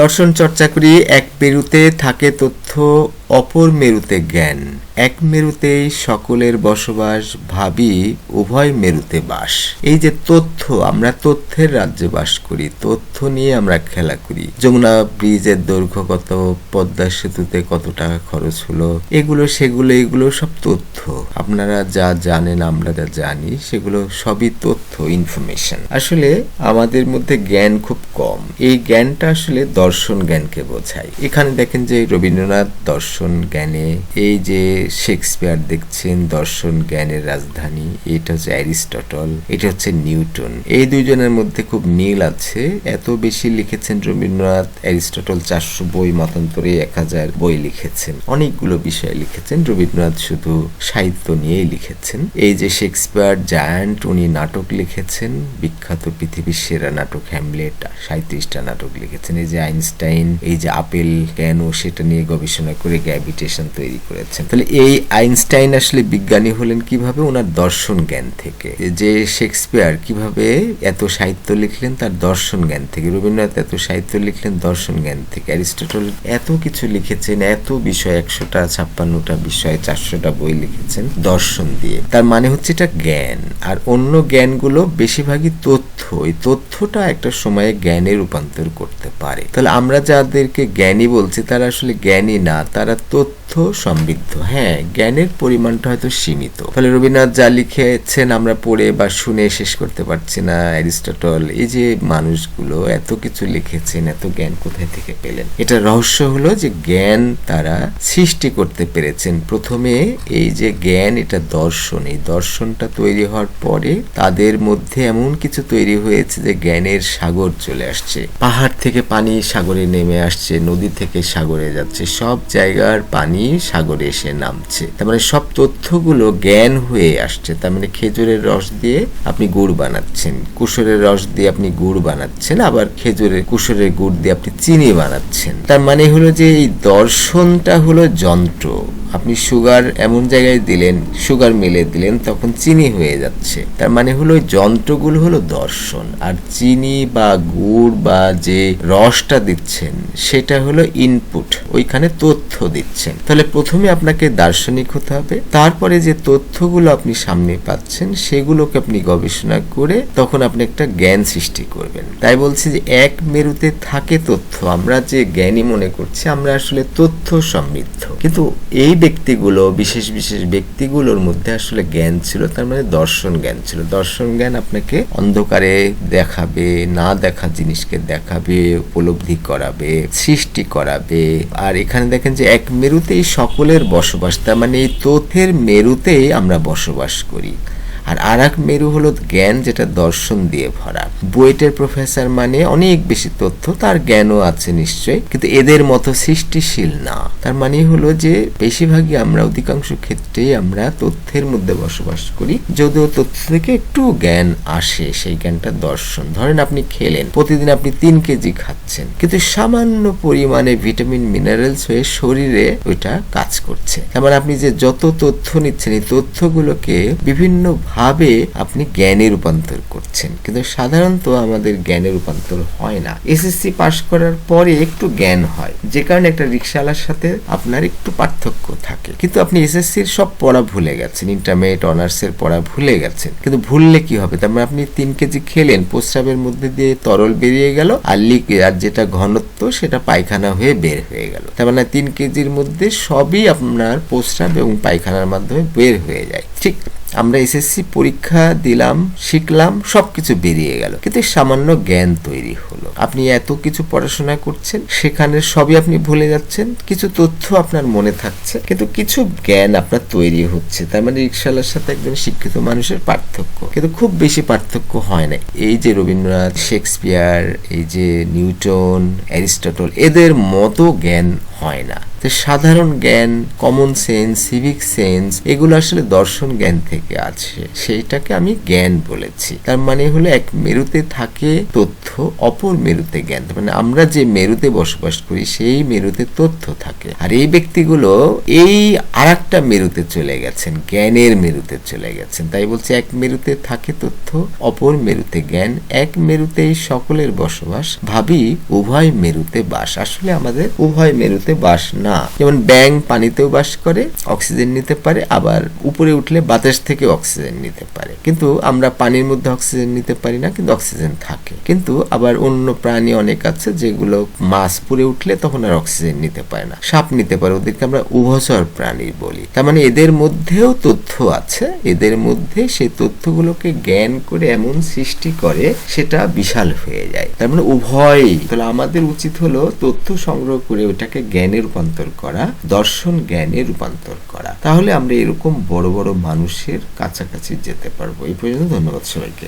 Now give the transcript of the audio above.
দর্শন চর্চা করি এক মেরুতে থাকে তথ্য অপর মেরুতে জ্ঞান। এক মেরুতেই সকলের বসবাস, ভাবি উভয় মেরুতে বাস। এই যে তথ্য, আমরা তথ্যের রাজ্যে বাস করি, তথ্য নিয়ে আমরা খেলা করি। যমুনা ব্রিজের দৈর্ঘ্য কত, পদ্মা সেতুতে কত টাকা খরচ হলো, এগুলো, সেগুলো, এগুলো সব তথ্য। আপনারা যা জানেন, আমরা যা জানি, সেগুলো সবই তথ্য ইনফরমেশন আসলে আমাদের মধ্যে জ্ঞান খুব কম। এই জ্ঞানটা আসলে দর্শন জ্ঞানকে বোঝায়। এখানে দেখেন যে রবীন্দ্রনাথ দর্শন জ্ঞানে এই যে শেক্সপিয়ার দেখছেন, দর্শন জ্ঞানের রাজধানী, এটা হচ্ছে অ্যারিস্টটল, এটা হচ্ছে নিউটন। এই দুইজনের মধ্যে খুব মিল আছে। এত বেশি লিখেছেন রবীন্দ্রনাথ, অ্যারিস্টটল চারশো বই মতান্তরে এক হাজার বই লিখেছেন। অনেকগুলো বিষয় লিখেছেন, রবীন্দ্রনাথ শুধু সাহিত্য নিয়েই লিখেছেন। এই যে শেক্সপিয়ার, জায়ান্ট, উনি নাটক লিখেছেন, বিখ্যাত পৃথিবীর সেরা নাটক হ্যামলেট সাঁত্রিশটা নাটক লিখেছেন। এই যে আইনস্টাইন, এই যে আপেল কেন সেটা নিয়ে গবেষণা করে গ্র্যাভিটেশন তৈরি করেছেন। তাহলে এই আইনস্টাইন আসলে বিজ্ঞানী হলেন কীভাবে? ওনার দর্শন জ্ঞান থেকে। যে শেক্সপিয়ার কীভাবে এত সাহিত্য লিখলেন, তার দর্শন জ্ঞান থেকে। রবীন্দ্রনাথ এত সাহিত্য লিখলেন, দর্শন জ্ঞান থেকে। অ্যারিস্টটল এত কিছু লিখেছেন, এত বিষয়, একশোটা, ছাপ্পান্নটা বিষয়, চারশোটা বই লিখেছেন দর্শন দিয়ে। তার মানে হচ্ছে এটা জ্ঞান। আর অন্য জ্ঞানগুলো বেশিরভাগই তথ্য। এই তথ্যটা একটা সময়ে জ্ঞানে রূপান্তর করতে পারে। তাহলে আমরা যাদেরকে জ্ঞানী বলছি, তারা আসলে জ্ঞানী না, তারা তথ্য সমৃদ্ধ। হ্যাঁ জ্ঞানের পরিমাণটা হয়তো সীমিত। ফলে রবীন্দ্রনাথ যা লিখেছেন আমরা পড়ে বা শুনে শেষ করতে পারছি না। অ্যারিস্টটল, এই যে মানুষগুলো এত কিছু লিখেছেন, এত জ্ঞান কোথায় থেকে পেলেন? এটা রহস্য হলো যে জ্ঞান তারা সৃষ্টি করতে পেরেছেন। প্রথমে এই যে জ্ঞান, এটা দর্শন। এই দর্শনটা তৈরি হওয়ার পরে তাদের মধ্যে এমন কিছু তৈরি হয়েছে যে জ্ঞানের সাগর চলে আসছে। পাহাড় থেকে পানি সাগরে নেমে আসছে, নদী থেকে সাগরে যাচ্ছে। সব জায়গার পানি সাগরে এসে নামছে। তার মানে সব তথ্যগুলো জ্ঞান হয়ে আসছে। তার মানে খেজুরের রস দিয়ে আপনি গুড় বানাচ্ছেন। কুসুরের রস দিয়ে আপনি গুড় বানাচ্ছেন, আবার খেজুরের, কুসুরের গুড় দিয়ে আপনি চিনি বানাচ্ছেন। তার মানে হলো যে এই দর্শনটা হলো যন্ত্র। আপনি সুগার এমন জায়গায় দিলেন, সুগার মিলে দিলেন, তখন চিনি হয়ে যাচ্ছে। তার মানে হলো যন্ত্রগুলো হলো দর্শন, আর চিনি বা গুড় বা যে রসটা দিচ্ছেন, সেটা হলো ইনপুট ওইখানে তথ্য দিচ্ছেন। তাহলে প্রথমে আপনাকে দার্শনিক হতে হবে, তারপরে যে তথ্যগুলো আপনি সামনে পাচ্ছেন, সেগুলোকে আপনি গবেষণা করে তখন আপনি একটা জ্ঞান সৃষ্টি করবেন। তাই বলছি যে এক মেরুতে থাকে তথ্য, আমরা যে জ্ঞানী মনে করছি, আমরা আসলে তথ্য সমৃদ্ধ। কিন্তু এই ব্যক্তিগুলো, বিশেষ বিশেষ ব্যক্তিগুলোর মধ্যে আসলে জ্ঞান ছিল, তার মানে দর্শন জ্ঞান ছিল। দর্শন জ্ঞান আপনাকে অন্ধকারে দেখাবে, না দেখা জিনিসকে দেখাবে, উপলব্ধি করাবে, সৃষ্টি করাবে। আর এখানে দেখেন যে এক মেরুতেই সকলের বসবাস, তার মানে এই তথ্যের মেরুতেই আমরা বসবাস করি। আর আর এক মেরু হলো জ্ঞান যেটা দর্শন দিয়ে ভরা। বুয়েটের প্রফেসর মানে অনেক বেশি তথ্য, তার জ্ঞানও আছে নিশ্চয় কিন্তু এদের মতো সৃষ্টিশীল না। তার মানে হলো যে বেশিরভাগই আমরা অধিকাংশ ক্ষেত্রেই আমরা তথ্যের মধ্যে বসবাস করি, যদিও তথ্য থেকে একটু জ্ঞান আসে সেই জ্ঞানটা দর্শন। ধরেন আপনি খেলেন, প্রতিদিন আপনি তিন কেজি খাচ্ছেন, কিন্তু সামান্য পরিমাণে ভিটামিন, মিনারেলস হয়ে শরীরে ওইটা কাজ করছে। তার মানে আপনি যে যত তথ্য নিচ্ছেন, এই তথ্যগুলোকে বিভিন্ন ভাবে আপনি জ্ঞানে রূপান্তর করছেন। কিন্তু সাধারণত আমাদের জ্ঞানে রূপান্তর হয় না। এসএসসি পাশ করার পরে একটু জ্ঞান হয়। যে কারণে একটা রিক্সাওয়ালার সাথে আপনার একটু পার্থক্য থাকে। কিন্তু আপনি এসএসসির সব পড়া ভুলে গেছেন। ইন্টারমিডিয়েট অনার্সের পড়া ভুলে গেছেন। কিন্তু ভুললে কি হবে? তার মানে আপনি তিন কেজি খেলেন, প্রস্রাবের মধ্যে দিয়ে তরল বেরিয়ে গেল, আর লিক আর যেটা ঘনত্ব, সেটা পায়খানা হয়ে বের হয়ে গেল। তার মানে তিন কেজির মধ্যে সবই আপনার প্রস্রাব এবং পায়খানার মাধ্যমে বের হয়ে যায়। ঠিক আমরা এসএসসি পরীক্ষা দিলাম, শিখলাম, সবকিছু বেরিয়ে গেল। কিন্তু সামান্য জ্ঞান তৈরি হলো। আপনি এত কিছু পড়াশোনা করছেন, সেখানে সবই আপনি ভুলে যাচ্ছেন, কিছু তথ্য আপনার মনে থাকছে, কিন্তু কিছু জ্ঞান আপনার তৈরি হচ্ছে। তার মানে রিক্সাওয়ালার সাথে একজন শিক্ষিত মানুষের পার্থক্য, কিন্তু খুব বেশি পার্থক্য হয় না এই যে রবীন্দ্রনাথ, শেক্সপিয়ার, এই যে নিউটন, অ্যারিস্টটল, এদের মতো জ্ঞান হয় না। তো সাধারণ জ্ঞান কমন সেন্স সিভিক সেন্স এগুলো আসলে দর্শন জ্ঞান থেকে আছে। সেইটাকে আমি জ্ঞান বলেছি। তার মানে হলো এক মেরুতে থাকে তথ্য, অপর মেরুতে জ্ঞান। মানে আমরা যে মেরুতে বসবাস করি, সেই মেরুতে তথ্য থাকে। আর এই ব্যক্তিগুলো এই আর একটা মেরুতে চলে গেছেন, জ্ঞানের মেরুতে চলে গেছেন। তাই বলছে এক মেরুতে থাকে তথ্য, অপর মেরুতে জ্ঞান। এক মেরুতেই সকলের বসবাস। ভাবি, উভয় মেরুতে বাস। আসলে আমাদের উভয় মেরুতে বাস না। যেমন ব্যাং পানিতেও বাস করে, অক্সিজেন নিতে পারে, আবার উপরে উঠলে বাতাস থেকে অক্সিজেন নিতে পারে। কিন্তু আমরা পানির মধ্যে অক্সিজেন নিতে পারি না, কিন্তু অক্সিজেন থাকে। কিন্তু আবার অন্য প্রাণী অনেক আছে, যেগুলো মাছ পুড়ে উঠলে তখন আর অক্সিজেন নিতে পারে না। সাপ নিতে পারে, ওদেরকে আমরা উভচর প্রাণী বলি। তার মানে এদের মধ্যেও তথ্য আছে, এদের মধ্যে সেই তথ্যগুলোকে জ্ঞান করে এমন সৃষ্টি করে, সেটা বিশাল হয়ে যায়। তার মানে উভয় তাহলে আমাদের উচিত হলো তথ্য সংগ্রহ করে ওটাকে জ্ঞানে রূপান্তর করা, দর্শন জ্ঞানে রূপান্তর করা। তাহলে আমরা এরকম বড় বড় মানুষের কাছাকাছি যেতে পারব। এই পর্যন্ত ধন্যবাদ সবাইকে।